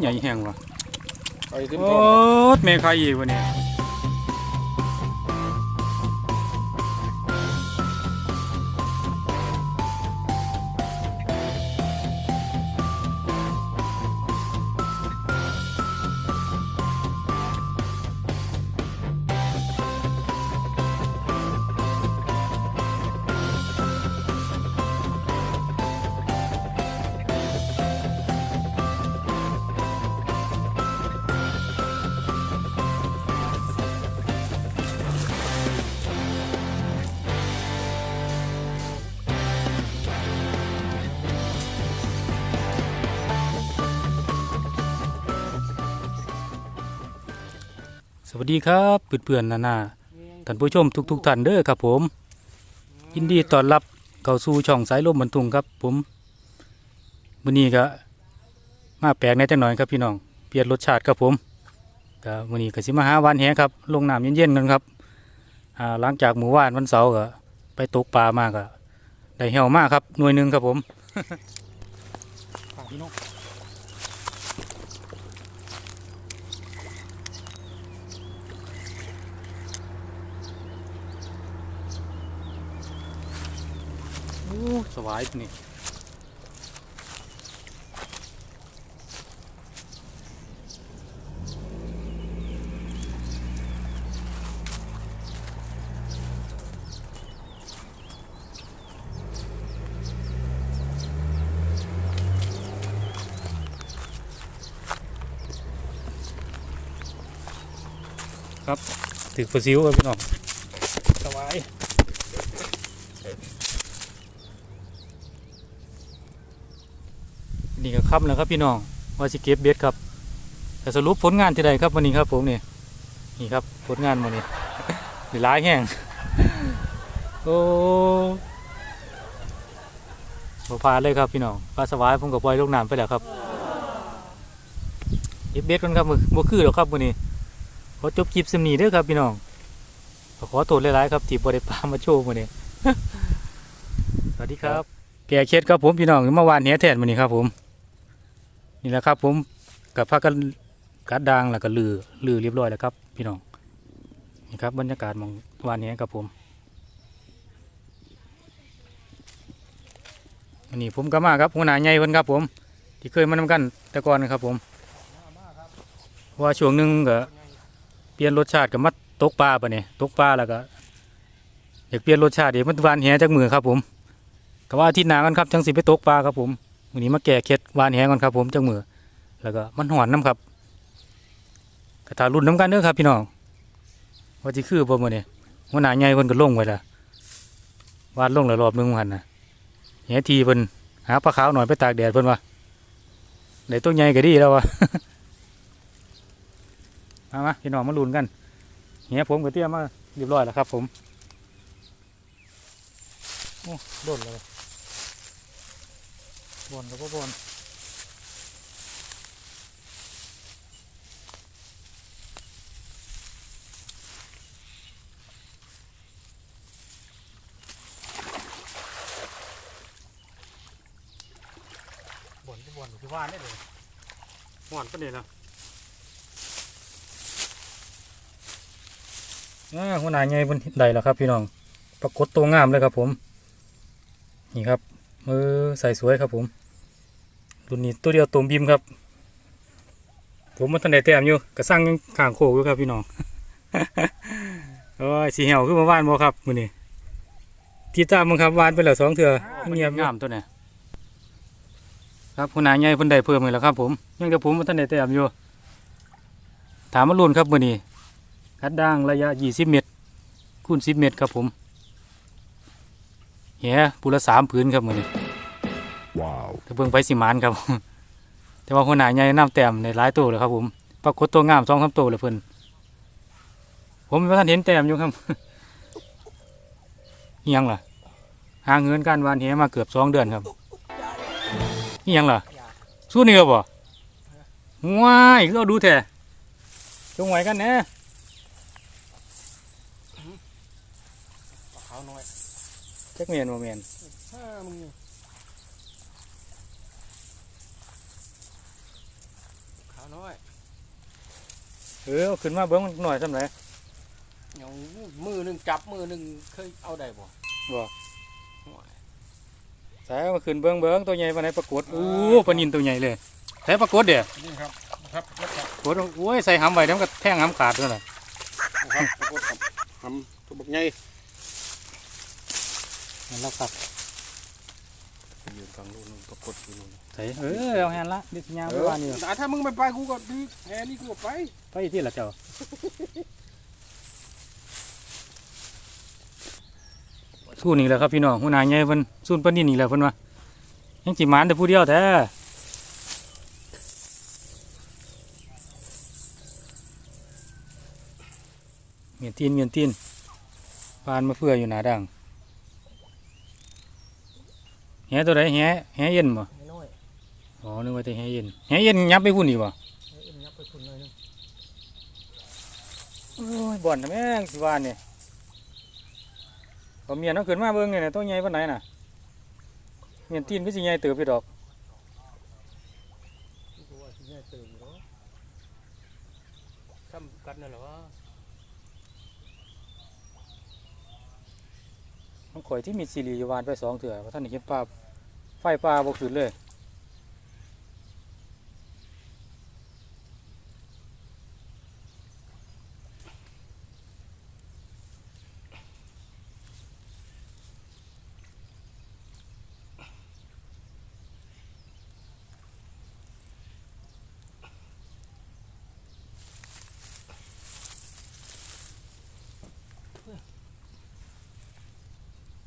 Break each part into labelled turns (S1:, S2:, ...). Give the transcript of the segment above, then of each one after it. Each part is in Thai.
S1: ใหญ่แห้งว่ะ
S2: ไปขึ้น
S1: โอ้
S2: ก่อน
S1: แม่ใครอีกวะเนี่ย วัสดีครับเพื่อนๆนานาท่านผู้ชมทุกๆท่านเด้อครับผม ยินดีต้อนรับเข้าสู่ช่องสายลมบรรทุงครับ ผมมื้อนี้ก็มาแปลกในจังหน่อยครับพี่น้องเปลี่ยนรสชาติครับผมก็มื้อนี้ก็สิมาหาหวานแหครับลงน้ำเย็นๆกันครับอ่าหลังจากหมู่ว่านวันเสาร์ก็ไปตกปลามาก็ได้เหี่ยวมากครับหน่วยหนึ่งครับผมพี่น้อง โอ้สบายนี่ครับถือปลาซิวครับพี่น้องสบาย นี่ก็ ค่ำแล้วครับพี่น้องว่าสิเก็บเบ็ดครับแต่สรุปผลงานที่ใดครับวันนี้ครับผมนี่นี่ครับผลงานวันนี้นี่ร้ายแห้งโอ้บ่พลาดเลยครับพี่น้องปลาสวายผมกับปล่อยลงน้ำไปแล้วครับเก็บเบ็ดกันครับมือบ่คือหรอกครับวันนี้ขอจบคลิปสำนีเด้อครับพี่น้องขอโทษหลายๆครับที่บ่ได้ปลามาโชว์วันนี้สวัสดีครับ แก่เคล็ดครับผมพี่น้องเมื่อวานเนี้ยแทนวันนี้ครับผม นี่แหละครับ ผมกับพากันกัดดางแล้วก็ลือลือเรียบร้อยแล้วครับ พี่น้องนี่ครับบรรยากาศมองวานนี้ครับผมวันนี้ผมก็มาครับหัวหน้าใหญ่เพิ่นครับผม ที่เคยมานำกันแต่ก่อนครับผมว่าช่วงหนึ่งก็เปลี่ยนรสชาติกับมาตกปลาปะเนี่ยตกปลาแล้วก็อยากเปลี่ยนรสชาติเดี๋ยวมันวานแหจากมือครับผมก็ว่าอาทิตย์หน้ากันครับจังสิไปตกปลาครับผม วันนี้มาแก่เคล็ดวานแหงก่อนครับ ผมจังมือแล้วก็มันหอนน้ำครับกระถารุ่นน้ำกันเด้อครับพี่น้องว่าจะคือบ่มื่อนี้หัวหนาใหญ่เพิ่นก็ลงไว้ละวาดลงแล้วรอบหนึงหันนะแหทีเพิ่นหาปลาขาวหน่อยไปตากแดดเพิ่นว่าได้ตัวใหญ่ก็ดีแล้ววะมามาพี่น้องมาลุ้นกันแหผมก็เตรียมมาเรียบร้อยแล้วครับ ผมโอ้โดนเลย บนกับบ่บนบนที่บนที่ว่านได้เลยว่านก็นี่นะอ่าหัวหน้าใหญ่บนใดแล้วครับ พี่น้อง ปรากฏตัวงามเลยครับผม นี่ครับ มือใส่สวยครับผมรุ่นนี้ตัวเดียวตัวบิมครับ ผมมันทันได้แต้มอยู่กระสั่งยังข้างโคกอยู่ครับพี่น้องโอ้ยสีเหี่ยวขึ้นมาว่านบ่ครับมือนี้ที่ตามมึงครับวานไปแล้วสองเถื่อเงียบงามตัวเนี่ยครับคุณนายใหญ่เพิ่นได้เพิ่มเลยแล้วครับ ผมยังกับผมมันทันได้แต้มอยู่ถามมารุ่นครับมือนี้คัดด่างระยะ20เมตรคูณ10เมตรครับผมแหปูละสามผืนครับมือนี้
S2: ว้าว
S1: แต่เบิ่งไปสิหมานครับ แต่ว่าคนหนาใหญ่น้ำแต้มในหลายตัวเลยครับ ผม ปรากฏตัวงามสองสามตัวเลยเพิ่นผมว่าท่านเห็นแต้มอยู่ครับอิหยังล่ะหางเงินการวานเฮมาเกือบสองเดือนครับอิหยังล่ะสู้นี่ครับบ่ว้ายเราดูแท้จงไหวกันแน่
S2: ขาวน้อย
S1: จักเมียนบ่เมียน
S2: ห้ามึงนี่
S1: เออเอาขึ้นมาเบิ้งมันหน่อยสำไหน
S3: อย่างมือหนึ่งจับมือหนึ่งเคยเอาได้บ่
S1: บ่
S3: ห่วย
S1: ใส่เอามาขึ้นเบิ้งเบิ้งตัวใหญ่ปานไหนปรากฏโอ้ปลานินตัวใหญ่เลยใส่ปรากฏเด้อ
S2: นี่ครับครับครับครับ
S1: ปรากฏโอ้ยใส่หำไว้แล้วมันก็แท่งหำขาดด้วยน่ะ
S2: ครับปรากฏครับทำตัวบักใหญ่
S1: นั่นแล้วครับ
S3: ยืนฟังลูกนึงปรากฏอยู่นู่น
S1: ใส่เออเอาแฮนละดิสยาง
S2: เอ
S1: ไป
S2: อ
S1: ว่านี่
S2: แต่ถ้ามึงไม่ไปกูก็ดีแฮนี่กูก็ไป
S1: ไปที่ละเจ้าสู้นี่แหละครับพี่น้องหัวหน้าใหญ่เพิ่นสู้ปลานินนี่แหละเพิ่นว่ายังสิหมานแต่ผู้เดียวแท้เมียนตีนเมียนตีนปานมาเฟืออยู่หน้าดังแหตัวใดแหแหเย็นบ่
S3: น้อย
S1: อ๋อ นึกว่าแต่แหเย็นแหเย็นยับไปพุ่นอีกบ่
S3: เอ็นยับไปคุณหน่อยนึง
S1: โอ้ยบ่อนน่ะแม่งสิว่านี่เอาเมียนเอาขึ้นมาเบิ่งนี่น่ะตัวใหญ่ปานไหนน่ะเมียนตีนก็สิใหญ่เติบอยู่ดอก
S3: กูว่าสิแม่ตื่นอยู่เนาะซ้ำกันนั่นแหละวะ
S1: มันข่อยที่มีซีรีส์อยู่วานไปสองเถื่อว่าท่านได้เห็นปลา ไฟปลาบ่ขึ้นเลย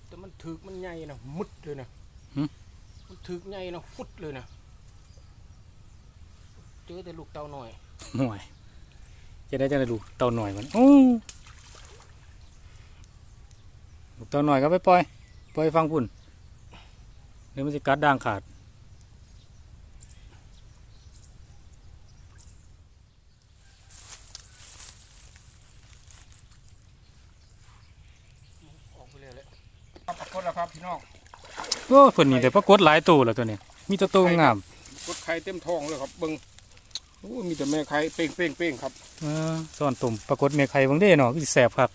S3: แต่มันถึกมันใหญ่นะมุดเลยนะ ถึกใหญ่นะฟุดเลยนะเจอแต่ลูกเต่าหน่อย
S1: หน่อยจะได้จะได้ลูกเต่าหน่อยมันโอ้ลูกเต่าหน่อยก็ไปปล่อยปล่อยฟังพุ่นเดี๋ยวมันจะกัดด่างขาด
S3: ออกไปเลยแหละ
S2: ครับปรากฏแล้วครับพี่น้อง
S1: โอ้เพิ่นนี่ได้ปรากฏหลายตัวแล้วตัวนี้ มีแตัวตัวงาม
S2: กดไข่เต็มท้องเลยครับเบิ้งโอ้มีแต่แม่ไข่เป้งเป้งเป้งครับ
S1: เออซ่อนตุ่มปรากฏเมียไข่เบิ่งเด้เนาะคือสิแซ่บครับ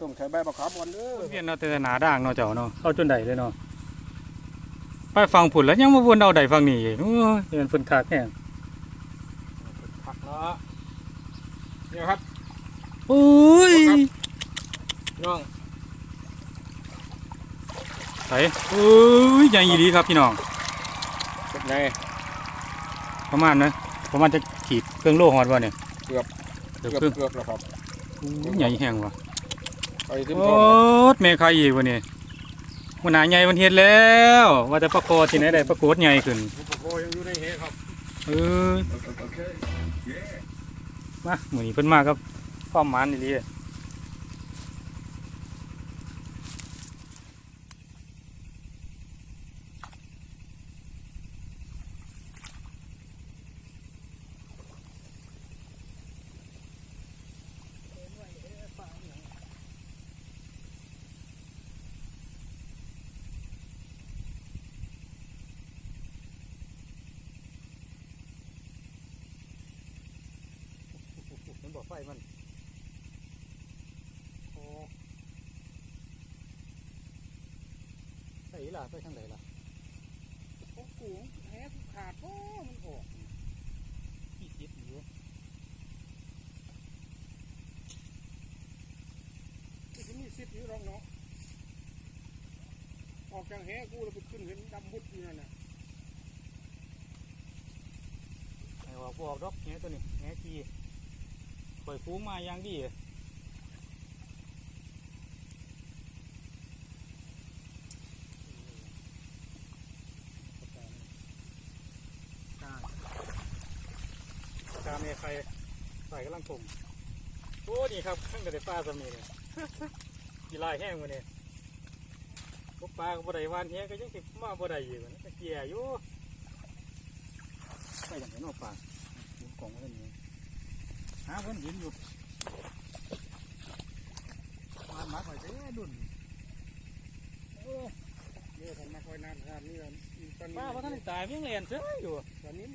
S2: ต้มใช้ใบมะขามอ่อนเด้อ
S1: เพียนเนาะแต่หนาด่างเนาะเจ้าเนาะเข้าจนใดเลยเนาะไปฟังผุนแล้วยังมาวนเอาใดฟังนี่อีกโอ้ยเห็นเพิ่นคักแฮง
S3: ผักเนาะ
S2: เนี่ยครับ
S1: โอ้ย
S3: น้อง
S1: ไปโอ้ยใหญ่อีหลีครับพี่น้อง
S2: เป็นไง
S1: ประมาณนะประมาณจะขีดเครื่องโลหอดบ่เนี่ย
S2: เกือบ
S1: เกือบ
S2: เกือบ
S1: ครึ่ง
S2: เกือบแล้วครับ
S1: โอ้ยใหญ่แฮงว่ะ
S2: ไข่เต็ม
S1: โอ้
S2: ท้อง
S1: ยแม่ไข่อีกว่ะนี่หัวหน้าใหญ่มันเฮ็ดแล้ว ว่าแต่ปรากฏที่ไหนได้ปรากฏใหญ่ขึ้น
S2: อุปกรณ์ยังอยู่ในเหครับ
S1: เออมาหมือนี้เพิ่นมาครับความหมานอีห บอกไฟมัน โอ้ใส่ล่ะไปทางไหนล่ะ
S2: โอ้โหแหกูขาดโอ้มันออก
S1: ขี้จิตอยู่
S2: ที่มีสิทธิ์อยู่หรอกเนาะออกจากแหกูแล้วไปขึ้นเห็นดำมุดอยู่นั่นน่ะ
S1: ไอ้ว่าบออกดอกแหตัวนี้แหที ปล่อยฟูงมาอย่างดีกาเมใครใส่กำลังผมโอ้นี่ครับข้างกระเดฟ้าสมีเนี่ยกีฬาแห้งวันนี้พวกปลาก็บ่ได้วานเฮียก็ยังสิมาบ่ได้อยู่นะเกียอยู่ไปอย่างไรนอกปลาดูกล่องไว้นี่ หาเพิ่นเห็นอยู่มาหมาข่อยเด้ดุนโอ้
S2: เดี๋ยวผมมาคอยนานขนาดนี้แล้วตอนนี้
S1: ปลาว่าท่านได้ตายเพียงแลนเสืออยู่
S2: ตอนนี้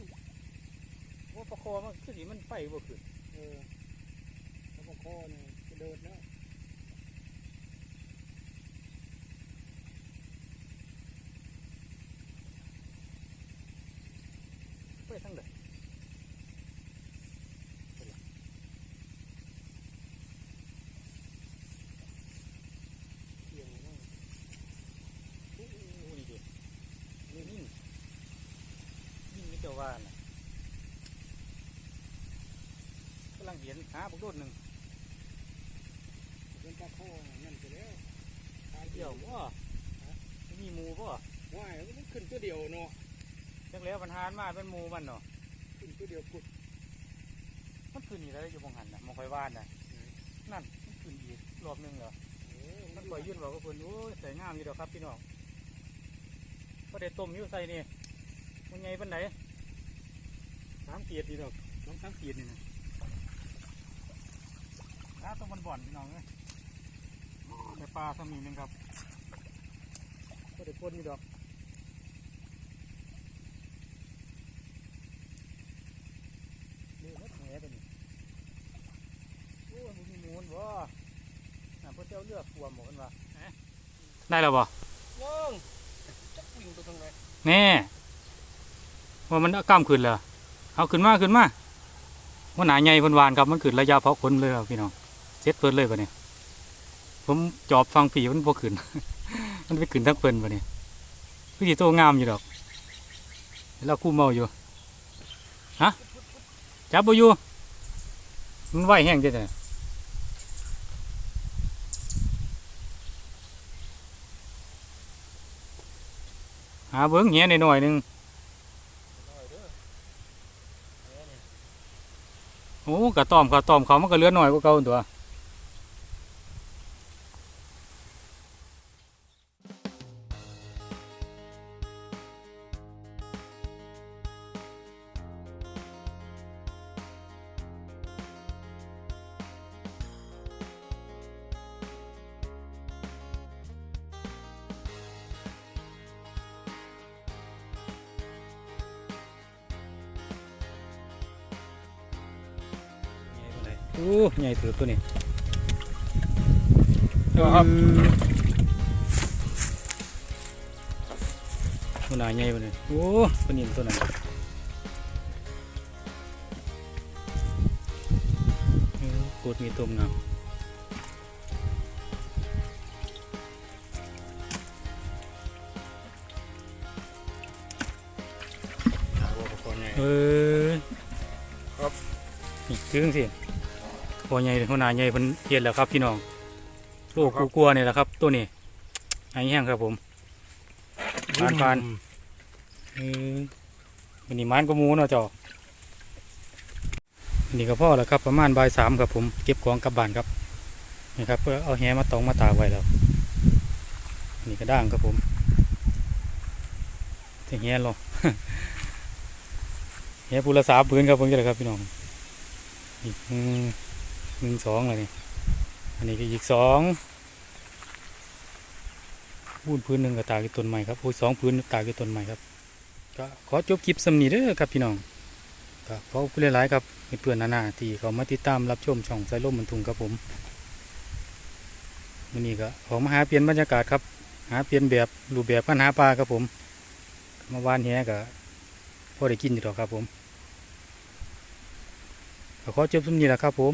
S2: โอ้
S1: ว่าประคอมันคือสิมันไฟบ่ขึ้น
S3: เออแล้วก็ข้อนี่จะเดินแล้ว
S1: ไปทางใด
S3: เสียงนั่น
S1: โอ้นี่ดินี่ยิ่งยิ่งนี่เจ้า ว่าน่ะกำลังเห็นหาบุกโดดหนึ่ง
S3: เป็นปลาข้อนั่นไปแล้วตาย
S1: เดี่ยวบ่ไม่มีหมูบ่
S3: ว่ายมันขึ้นตัวเดียวเนาะ
S1: จักแล้วปัญหานมาเป็นหมูมันเนาะ
S3: ขึ้นตัวเดียวกุด
S1: มันขึ้นอีกแล้วอยู่บงหันน่ะมองคอยว่านน่ะนั่นมันขึ้นอีกรอบหนึงเหรอ
S3: เออ
S1: มันปล่อยยื่นบอกกับเพิ่นโอ้ยใส่งามอยู่ดอกครับพี่น้องก็ได้ต้มอยู่ใส่นี่มันไงปานไหนสามเกียรติดอกสองสามเกียรตินี่นะน้าต้มมันบ่อนพี่น้องเอ้ยแต่ปลาสมีหนึงครับก็ได้พ่นอยู่ดอกเลือดแหน่ตัวนี้โอ้ยมันมีมูลบ่น่ะพระเจ้าเลือกขวมหมดกันวะได้แล้วบ่
S3: ยังจักวิ่งไปทางไหน
S1: แน่ว่ามันกล้ามขึ้นเลย เอาขึ้นมาขึ้นมาว่าหนาใหญ่พิ่นวานครับมันขึ้นระยะเผาะขนเลยครับพี่น้องเซ็ตเพิ่นเลยปะเนี่ยผมจอบฟังผีมันพอขึ้น มันไปขึ้นทั้งเพิ่นปะเนี่ยพี่สิโตงามอยู่ดอกเราคู่เมาอยู่ฮะจับบ่อยู่มันไหวแห้งจังไดหาเบิ้งเหี้ยหน่อยหนึ่ง โอ้ กระต้อมกระต้อมเขามันก็เลือน้อยกว่าเก่าตัว อ้ใหญ่ถือตัวนี้
S2: ครับ
S1: ตัวหนาใหญ่ปะเนี่ยโอ้ตัวนี้ตัวนั้นเออกดมีต้มน้ำเออ
S2: ครับ
S1: นี่ถึงสิ พอใหญ่หัวหน้าใหญ่เพิ่นเฮ็ดแล้วครับพี่น้องโลกกูกลัวนี่แหละครับ ตัวนี้ไอ้แห้งครับผมผ่านผ่านเออวันนี้มันก็หมูเนาะเจ้าอันนี้ก็พ่อแล้วครับ ประมาณบ่ายสามครับผมเก็บของกลับบ้านครับนี่ครับเพื่อเอาแหมาตองมาตากไว้แล้วอันนี่ก็ด่างครับผมถึงแหหรอแหปูละสามปืนครับผมจะเลยครับพี่น้องอีก หนึ่งสองเลยนี่อันนี้ก็อีกสองพูนพื้นหนึ่งก็ตากย์ต้นใหม่ครับโอ้ยสองพื้นตากย์ต้นใหม่ครับก็ขอจบคลิปสำนีเด้อครับพี่น้องก็ขอบคุณหลายๆครับเพื่อนนานาที่เขามาติดตามรับชมช่องสายลมบรรทุงครับผมวันนี้ก็ขอมาหาเปลี่ยนบรรยากาศครับ หาเปลี่ยนแบบรูปแบบการหาปลาครับผมมาวานแหก็พอได้กินอยู่ดอกครับผมขอจบสำนีแหละครับผม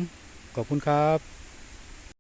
S1: ขอบคุณครับ